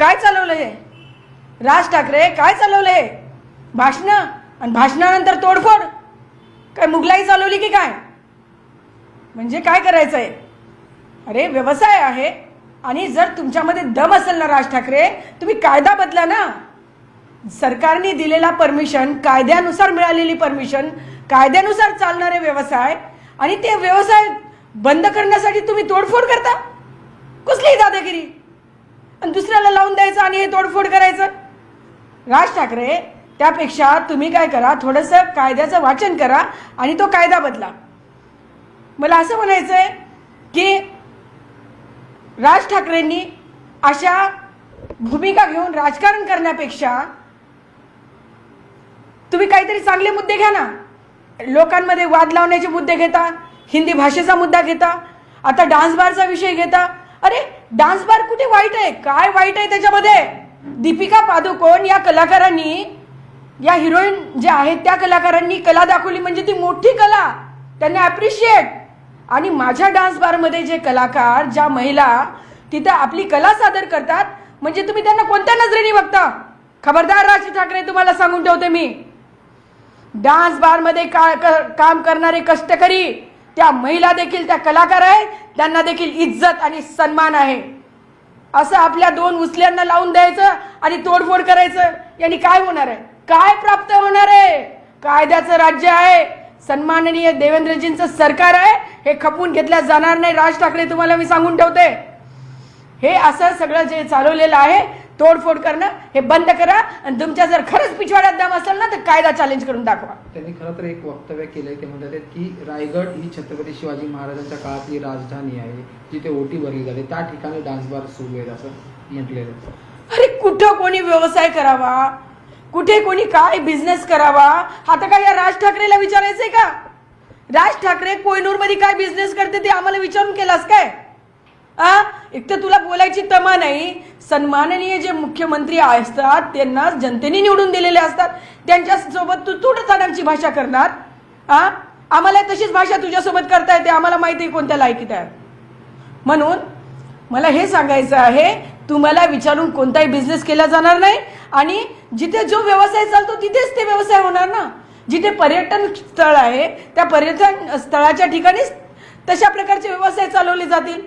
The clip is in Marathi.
काय चालवलं हे? राज ठाकरे काय चालवलं हे? भाषणं? आणि भाषणानंतर तोडफोड? काय मुगलाई चालवली की काय? म्हणजे काय करायचं आहे अरे व्यवसाय आहे आणि जर तुमच्यामध्ये दम असेल ना राज ठाकरे तुम्ही कायदा बदला ना. सरकारने दिलेला परमिशन कायद्यानुसार मिळालेली परमिशन कायद्यानुसार चालणारे व्यवसाय आणि ते व्यवसाय बंद करण्यासाठी तुम्ही तोडफोड करता? कसली दादागिरी? आणि दुसऱ्याला लावून द्यायचं आणि हे तोडफोड करायचं? राज ठाकरे त्यापेक्षा तुम्ही काय करा थोडंसं कायद्याचं वाचन करा आणि तो कायदा बदला. मला असं म्हणायचं आहे की राज ठाकरेंनी अशा भूमिका घेऊन राजकारण करण्यापेक्षा तुम्ही काहीतरी चांगले मुद्दे घ्या ना. लोकांमध्ये वाद लावण्याचे मुद्दे घेता हिंदी भाषेचा मुद्दा घेता आता डान्स बारचा विषय घेता अरे डान्स बार कुठे वाईट आहे? काय वाईट आहे त्याच्यामध्ये? दीपिका पादुकोण या कलाकारांनी या हिरोईन ज्या आहेत त्या कलाकारांनी कला दाखवली म्हणजे ती मोठी कला. त्यांना ॲप्रिशिएट आणि माझ्या डान्स बारमध्ये जे कलाकार ज्या महिला तिथं आपली कला सादर करतात म्हणजे तुम्ही त्यांना कोणत्या नजरेने बघता? खबरदार राज ठाकरे तुम्हाला सांगून ठेवते मी. डान्स बारमध्ये का क- काम करणारे कष्टकरी त्या महिला देखील त्या कलाकार आहेत त्यांना देखील इज्जत आणि सन्मान आहे. असं आपल्या दोन उचल्यांना लावून द्यायचं आणि तोडफोड करायचं यांनी काय होणार आहे? काय प्राप्त होणार आहे? कायद्याचं राज्य आहे सन्माननीय देवेंद्रजींचं सरकार आहे हे खपून घेतल्या जाणार नाही. राज ठाकरे तुम्हाला मी सांगून ठेवते. हे असं सगळं जे चालवलेलं आहे तोडफोड करणं हे बंद करा आणि तुमच्या जर खरंच पिछवाड्यात दम असेल ना तर कायदा चॅलेंज करून दाखवा. त्यांनी खरं तर एक वक्तव्य केलंय ते म्हणतात आहेत की रायगड ही छत्रपती शिवाजी महाराजांच्या काळातली राजधानी आहे जिथे ओटी भरली जाते. त्या ठिकाणी डान्स बार सुरू आहेत असं म्हटलेलं. अरे कुठं कोणी व्यवसाय करावा? कुठे कोणी काय बिझनेस करावा? आता काय या राज ठाकरेला विचारायचंय का? राज ठाकरे कोयनूरमध्ये काय बिझनेस करते ते आम्हाला विचारून केलास काय? एक तर तुला बोलायची तमा नाही. सन्माननीय जे मुख्यमंत्री असतात त्यांना जनतेने निवडून दिलेले असतात. त्यांच्यासोबत तू तू तुडतानांची भाषा करणार. हा आम्हाला तशीच भाषा तुझ्यासोबत करता येते. आम्हाला माहिती आहे कोणत्या लायकीत आहे. म्हणून मला हे सांगायचं आहे तुम्हाला विचारून कोणताही बिझनेस केला जाणार नाही आणि जिथे जो व्यवसाय चालतो तिथेच ते व्यवसाय होणार ना. जिथे पर्यटन स्थळ आहे त्या पर्यटन स्थळाच्या ठिकाणीच तशा प्रकारचे व्यवसाय चालवले जातील.